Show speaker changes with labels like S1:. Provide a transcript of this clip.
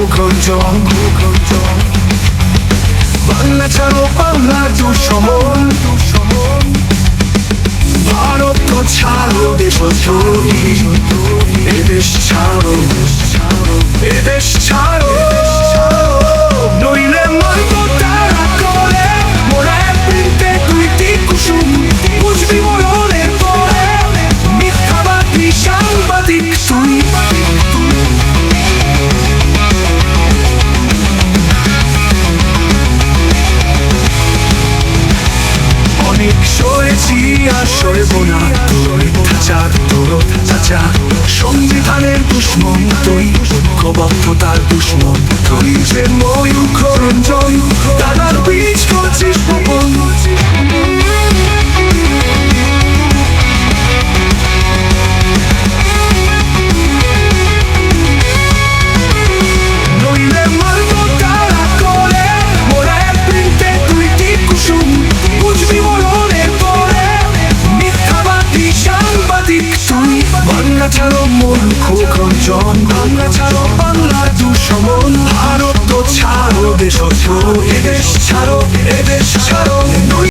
S1: কুকঞ্চন বাংলা ছাড়ো বাংলা দুঃসমন ভারত তো ছাড়ো দেশ চলি এদেশ ছাড়ো এদেশ ছাড়ো। না তুই চাচার তোর চাচা। সংবিধানের দুশ্মন তুই কবক্ষতার দুশ্মন তুই যে ময়ূখ রঞ্জন বাংলা মন খোকন জন বাংলা ছাড়ো, বাংলা দুঃসমন। ভারত ছাড়ো দেশ ছাড়ো এদেশ ছাড়ো এদেশ ছাড়ো।